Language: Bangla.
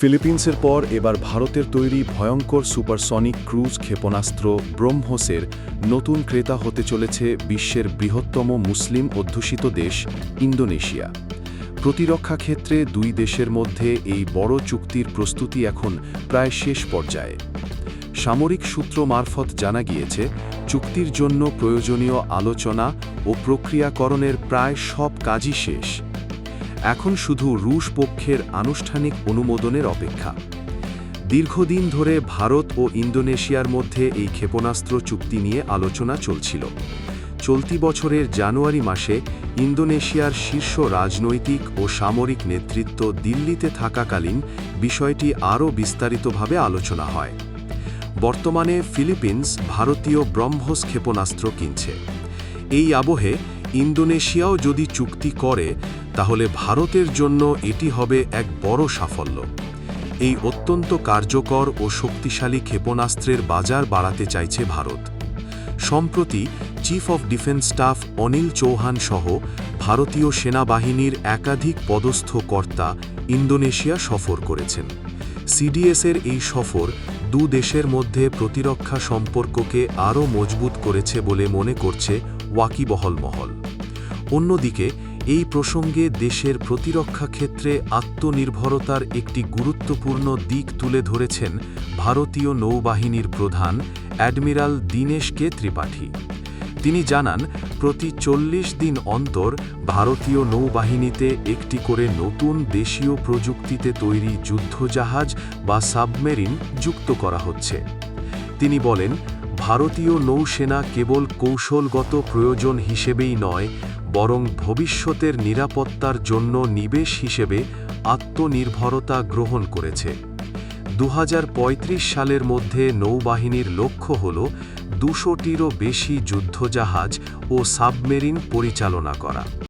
ফিলিপিন্সের পর এবার ভারতের তৈরি ভয়ঙ্কর সুপারসনিক ক্রুজ ক্ষেপণাস্ত্র ব্রহ্মসের নতুন ক্রেতা হতে চলেছে বিশ্বের বৃহত্তম মুসলিম অধ্যুষিত দেশ ইন্দোনেশিয়া। প্রতিরক্ষা ক্ষেত্রে দুই দেশের মধ্যে এই বড় চুক্তির প্রস্তুতি এখন প্রায় শেষ পর্যায়ে। সামরিক সূত্র মারফত জানা গিয়েছে, চুক্তির জন্য প্রয়োজনীয় আলোচনা ও প্রক্রিয়াকরণের প্রায় সব কাজই শেষ। এখন শুধু রুশ পক্ষের আনুষ্ঠানিক অনুমোদনের অপেক্ষা। দীর্ঘদিন ধরে ভারত ও ইন্দোনেশিয়ার মধ্যে এই ক্ষেপণাস্ত্র চুক্তি নিয়ে আলোচনা চলছিল। চলতি বছরের জানুয়ারি মাসে ইন্দোনেশিয়ার শীর্ষ রাজনৈতিক ও সামরিক নেতৃত্ব দিল্লিতে থাকাকালীন বিষয়টি আরও বিস্তারিতভাবে আলোচনা হয়। বর্তমানে ফিলিপিন্স ভারতীয় ব্রহ্মস ক্ষেপণাস্ত্র কিনছে। এই আবহে ইন্দোনেশিয়াও যদি চুক্তি করে, তাহলে ভারতের জন্য এটি হবে এক বড় সাফল্য। এই অত্যন্ত কার্যকর ও শক্তিশালী ক্ষেপণাস্ত্রের বাজার বাড়াতে চাইছে ভারত। সম্প্রতি chief of defence staff Anil Chauhan সহ ভারতীয় সেনাবাহিনীর একাধিক পদস্থ কর্তা ইন্দোনেশিয়া সফর করেছেন। সিডিএসের এই সফর দু দেশের মধ্যে প্রতিরক্ষা সম্পর্ককে আরও মজবুত করেছে বলে মনে করছে ওয়াকিবহল মহল। অন্যদিকে, এই প্রসঙ্গে দেশের প্রতিরক্ষা ক্ষেত্রে আত্মনির্ভরতার একটি গুরুত্বপূর্ণ দিক তুলে ধরেছেন ভারতীয় নৌবাহিনীর প্রধান অ্যাডমিরাল দীনেশ কে ত্রিপাঠী। তিনি জানান, প্রতি চল্লিশ দিন অন্তর ভারতীয় নৌবাহিনীতে একটি করে নতুন দেশীয় প্রযুক্তিতে তৈরি যুদ্ধজাহাজ বা সাবমেরিন যুক্ত করা হচ্ছে। তিনি বলেন ভারতীয় নৌসেনা কেবল কৌশলগত প্রয়োজন হিসেবেই নয়, বরং ভবিষ্যতের নিরাপত্তার জন্য নিবেশ হিসেবে আত্মনির্ভরতা গ্রহণ করেছে। দু হাজার পঁয়ত্রিশ সালের মধ্যে নৌবাহিনীর লক্ষ্য হল দুশোটিরও বেশি যুদ্ধজাহাজ ও সাবমেরিন পরিচালনা করা।